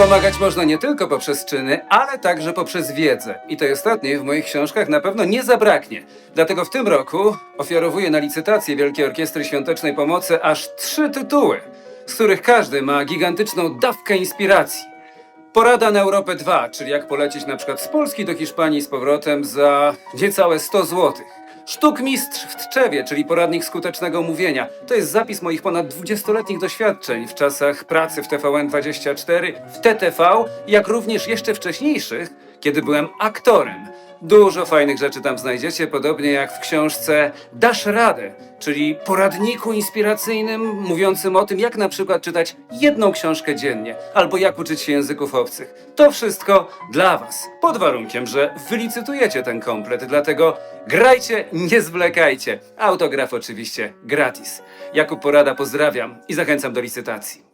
Pomagać można nie tylko poprzez czyny, ale także poprzez wiedzę. I tej ostatniej w moich książkach na pewno nie zabraknie. Dlatego w tym roku ofiarowuję na licytację Wielkiej Orkiestry Świątecznej Pomocy aż trzy tytuły, z których każdy ma gigantyczną dawkę inspiracji. Porada na Europę 2, czyli jak polecieć na przykład z Polski do Hiszpanii z powrotem za niecałe 100 zł. Sztukmistrz w Tczewie, czyli poradnik skutecznego mówienia. To jest zapis moich ponad 20-letnich doświadczeń w czasach pracy w TVN24, w TTV, jak również jeszcze wcześniejszych, kiedy byłem aktorem. Dużo fajnych rzeczy tam znajdziecie, podobnie jak w książce Dasz Radę, czyli poradniku inspiracyjnym mówiącym o tym, jak na przykład czytać jedną książkę dziennie, albo jak uczyć się języków obcych. To wszystko dla Was, pod warunkiem, że wylicytujecie ten komplet, dlatego grajcie, nie zwlekajcie. Autograf oczywiście gratis. Jakub Porada pozdrawiam i zachęcam do licytacji.